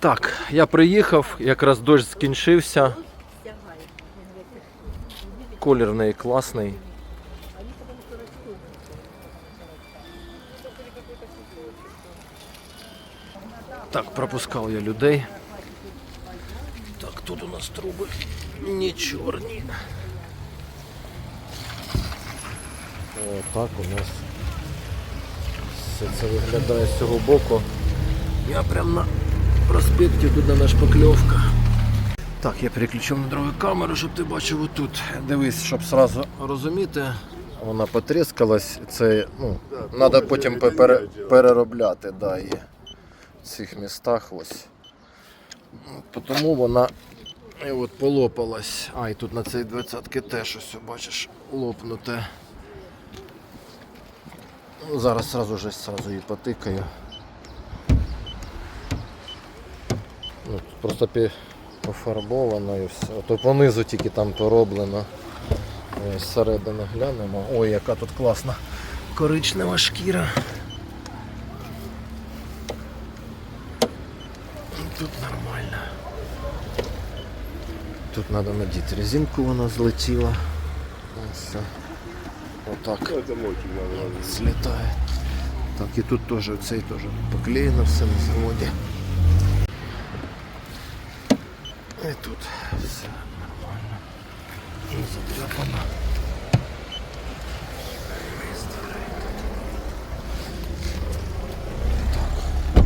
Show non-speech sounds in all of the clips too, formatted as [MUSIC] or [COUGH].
Так, я приїхав, якраз дощ скінчився. Колір в неї класний. Так, пропускав я людей. Так, тут у нас труби не чорні. Так у нас все це виглядає з цього боку. Я прям на проспекті тут на шпакльовка. Так, я переключив на другу камеру, щоб ти бачив отут. Дивись, щоб сразу розуміти. Вона потріскалась, це ну, треба потім пере- переробляти да, її в цих містах ось. Ну, Тому вона і от полопалась. А, і тут на цій 20-ки теж ось, бачиш, лопнуте. Ну, зараз сразу сразу її потикаю. Ну, тут просто пофарбовано і все. То понизу тільки там пороблено. Ось зсередини глянемо. Ой, яка тут класна коричнева шкіра. Тут нормально. Тут треба надіти резинку, вона злетіла. Ось все. Отак. Злітає. Так, і тут теж цей теж поклеєно все на заводі. І тут все нормально. Не затряпано.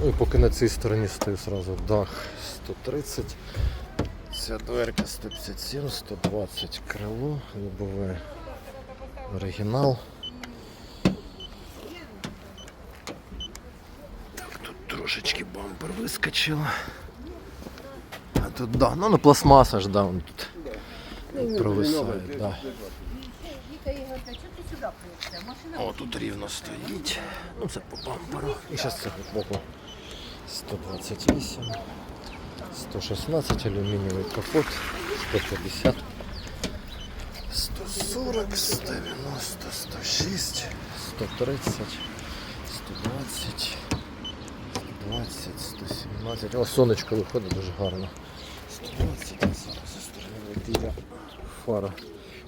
Ну і поки на цій стороні стою сразу дах 130. Ця дверка 157, 120 крило, лобове оригінал. Так, тут трошечки бампер вискочив. Тут да, ну, ну пластмаса ж да, он тут провисає. Да. Чого сюди приїхав? О, тут рівно стоїть. Ну це по бамперу. І зараз це по боку. 128, 116 алюмінієвий капот, 150, 140, 190, 106, 130, 120, 120, 117. О, сонечко виходить дуже гарно. 120, а зараз зі сторони водія фара.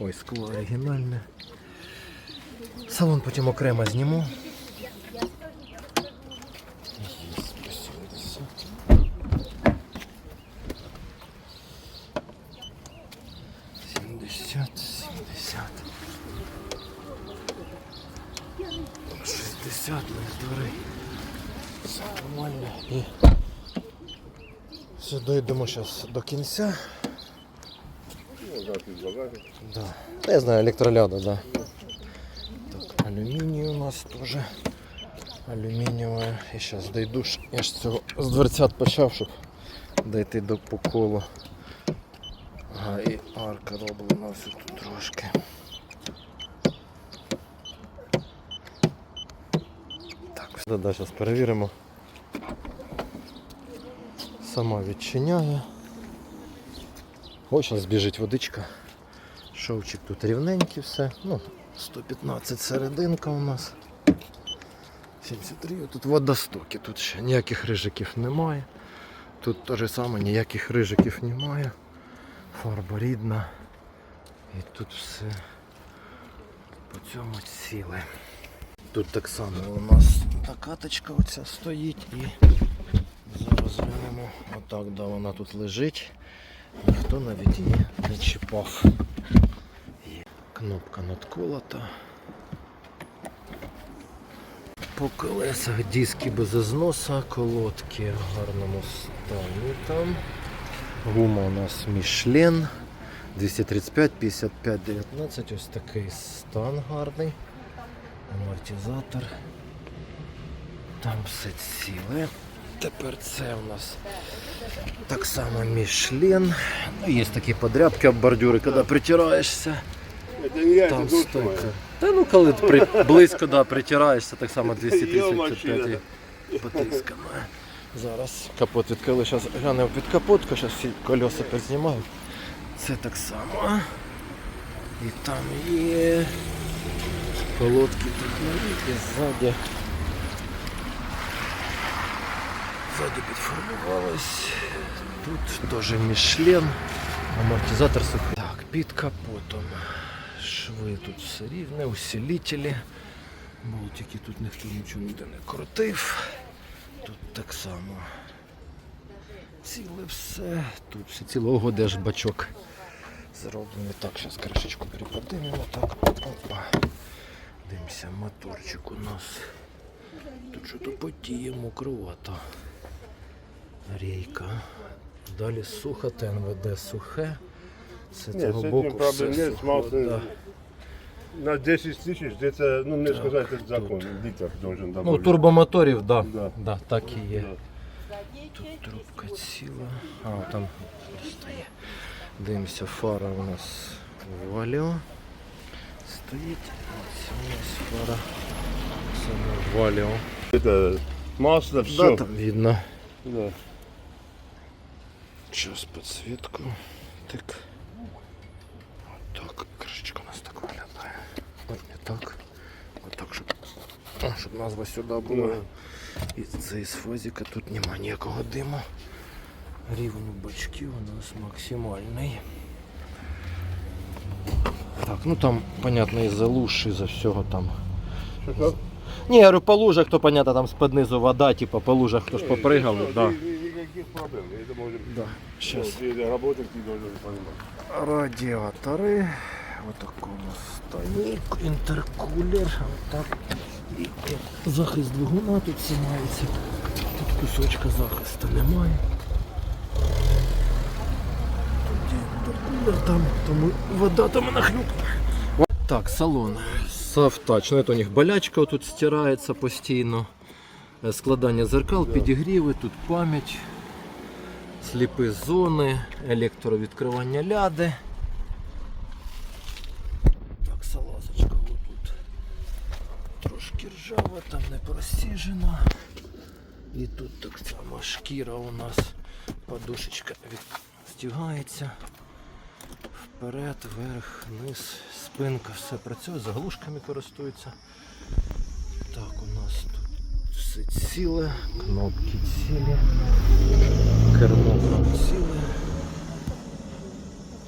Ой, скло оригінальне. Салон потім окремо зніму. Є 170. 70, 70. 60 на. Все нормально. Все, дійдемо зараз до кінця. Да. Я знаю, електроляда, да. Так, алюминий у нас тоже. Алюмінієве. І зараз дойду. Я ж цього з дверцят почав, щоб дойти до по колу. Ага, і арка роблена ось тут трошки. Так, все, да, зараз перевіримо. Сама відчиняє. Ось зараз біжить водичка. Шовчик тут рівненький все. Ну, 115 серединка у нас. 73, тут водостоки, тут ще ніяких рижиків немає. Тут те ж саме ніяких рижиків немає. Фарба рідна. І тут все по цьому ціле. Тут так само у нас накаточка оця стоїть і зараз глянемо. Отак, да, вона тут лежить. Ніхто навіть її не чіпав. Кнопка надколота. По колесах диски без износа, колодки в гарному стані там. Гума у нас Мішлен 235, 55, 19. Ось такий стан гарний. Амортизатор. Там все ціле. Тепер це у нас так само Мішлен. Ну, є такі подрябки об бордюри, коли притираєшся. Там стойка. Та ну коли при, близько да, притираєшся, так само 235 потискано. Зараз капот відкрили, зараз глянемо під капотку, зараз всі колеса познімаю. Це так само. І там є колодки тут нові і ззаді. Ззаді підформувалось. Тут теж Мішлен. Амортизатор сухий. Так, під капотом. Шви тут все рівне, усилителі. Болтики тут ніхто нічого ніде не крутив. Тут так само. Ціле все. Тут все ціле. Ого, де ж бачок зроблений. Так, зараз кришечку переподивимо. Так, опа. Дивимося, моторчик у нас. Тут що то потіє мокровато Рейка. Далі сухо, ТНВД сухе. Це Нет, цього с этим боку проблем все нет. сухо. Масло да. на 10 тысяч где-то, ну мне Так, сказать, это закон, тут. литр должен добавить. Ну, турбомоторів, да. Да. Да, так і є. Да. Тут трубка ціла. А, там стає. Дивимося, фара у нас валіо. Стоїть. Ось у нас фара. Саме валіо. Это масло, все. Да, там видно. Да. Сейчас подсветку. Так. Вот так. Крышечка у нас так виглядає. Ой, не так. Вот так, щоб, щоб назва сюди була. І це із фазіка тут нема ніякого диму. Рівень бачків у нас максимальний. Так, ну там, понятно, із-за луж, із-за всього там. Ні, я говорю, по лужах, то понятно, там з-під низу вода, типа по лужах хто ж попригав. Да ни- ни- Никаких проблем. Это можем... Да. Ну, Сейчас. Ты работать ты должен понимать. Радіатори. Отак у нас станік, інтеркулер. Отак. І як захист двигуна тут знімається. Тут кусочка захисту немає. Тут є інтеркулер, там, тому вода там і нахлюпає. Так, салон. Софтач. Ну, це у них болячка тут стирається постійно. Е, Складання зеркал, підігріви, тут пам'ять сліпі зони, електровідкривання ляди. Так, салазочка отут трошки ржава, там не просіжена. І тут так само шкіра у нас, подушечка відстягається. Вперед, вверх, вниз, спинка, все працює, заглушками користується. Так, у нас тут все ціле, кнопки цілі. Кермо ціле.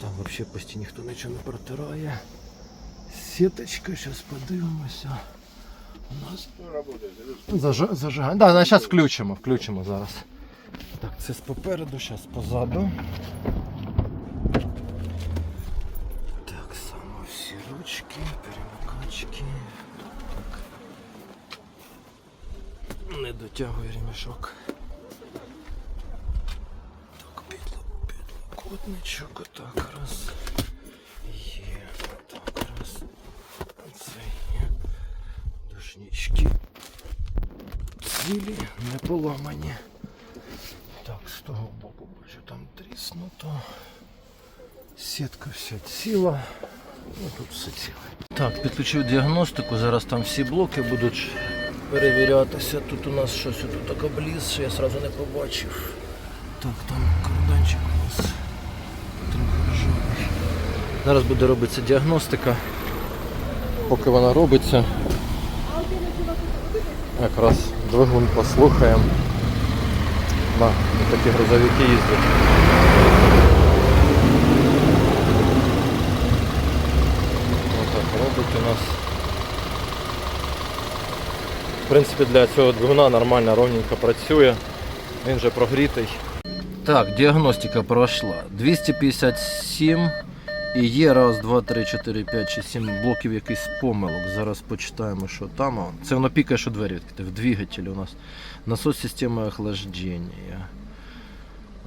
Там взагалі почти ніхто нічого не протирає. Сіточка, зараз подивимося. У нас? Заж... зажигання. Да, зараз включимо, включимо зараз. Так, це попереду, зараз позаду. Так само всі ручки, перемикачки. Так. Не дотягує ремішок. Так, підло, підлокотничок, отак раз. Є, отак раз. Це є. Душнички цілі, не поламані. Так, з того боку бачу, там тріснуто. Сітка вся ціла. Ну тут все ціле. Так, підключив діагностику, зараз там всі блоки будуть перевірятися. Тут у нас щось тут так обліз, що я одразу не побачив. Так, там карданчик у нас трохи ржавий. Зараз буде робитися діагностика. Поки вона робиться, якраз двигун послухаємо. На, такі грузовики їздять. Отак робить у нас. В принципі, для цього двигуна нормально, ровненько працює. Він вже прогрітий. Так, діагностика пройшла. 257 і є раз, два, три, чотири, п'ять, шість, сім блоків якийсь помилок. Зараз почитаємо, що там. Це воно пікає, що двері відкрити. В двигателі у нас насос системи охлаждения.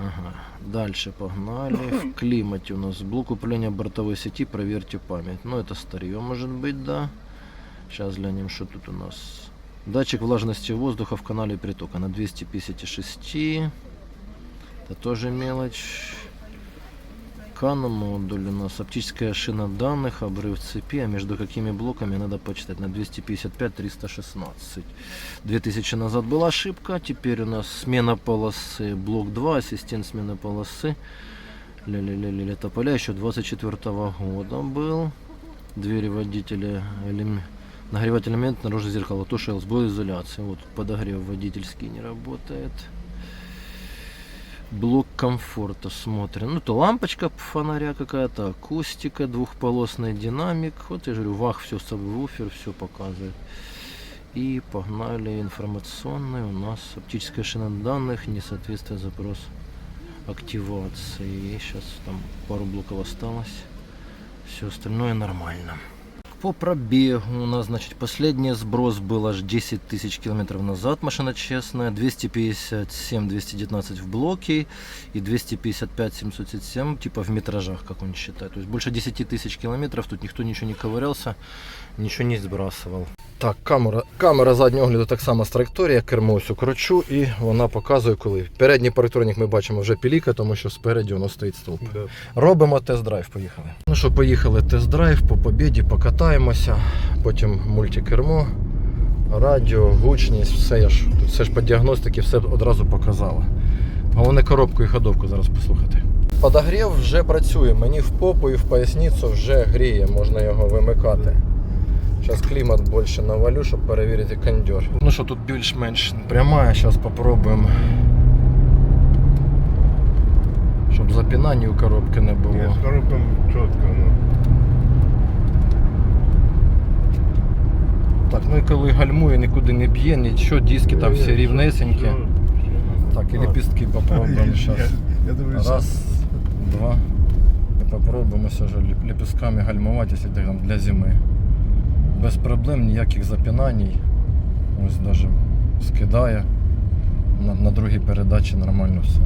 Ага. Дальше погнали. В климате у нас блок управления бортовой сети. Проверьте память. Ну, это старье может быть, да. Сейчас глянем, что тут у нас. Датчик влажности воздуха в канале притока на 256. Это тоже мелочь. Кана модуль у нас оптическая шина данных, обрыв цепи, а между какими блоками надо почитать на 255-316. 2000 назад была ошибка, теперь у нас смена полосы, блок 2, ассистент смены полосы. Ля-ля-ля-ля, тополя еще 24 года был. Двери водителя, нагреватель элемент, наружное зеркало, тушил, сбой изоляции. Вот подогрев водительский не работает. Блок комфорта смотрим. Ну, то лампочка фонаря какая-то, акустика, двухполосный динамик. Вот я же говорю, вах, все, сабвуфер, все показывает. И погнали информационный. У нас оптическая шина данных, несоответствие запрос активации. Сейчас там пару блоков осталось. Все остальное нормально. По пробегу у нас, значит, последний сброс был аж 10 тысяч километров назад, машина честная, 257-219 в блоке и 255-707 типа в метражах, как он считает. То есть больше 10 тысяч километров, тут никто ничего не ковырялся, ничего не сбрасывал. Так, камера, камера заднього огляду так само з траєкторії, кермо ось кручу і вона показує коли. Передній парктронік ми бачимо вже піліка, тому що спереді воно стоїть стовп. Да. Робимо тест-драйв, поїхали. Ну що, поїхали тест-драйв по побіді, покатаємося, потім мультикермо, радіо, гучність, все я ж тут все ж по діагностиці все одразу показало. Головне коробку і ходовку зараз послухати. Подогрів вже працює, мені в попу і в поясницю вже гріє, можна його вимикати. Зараз клімат більше навалю, щоб перевірити кондьор. Ну що, тут більш-менш пряма, зараз спробуємо. Щоб запінання у коробки не було. Ні, з коробком чітко, ну. Так, ну і коли гальмує, нікуди не б'є, нічого, диски там всі рівнесенькі. Так, і лепістки попробуємо [LAUGHS] зараз. Раз, два. І попробуємо все ж леп- лепістками гальмувати, якщо там для зими. Без проблем, ніяких запінань. Ось навіть скидає. На, на другій передачі нормально все.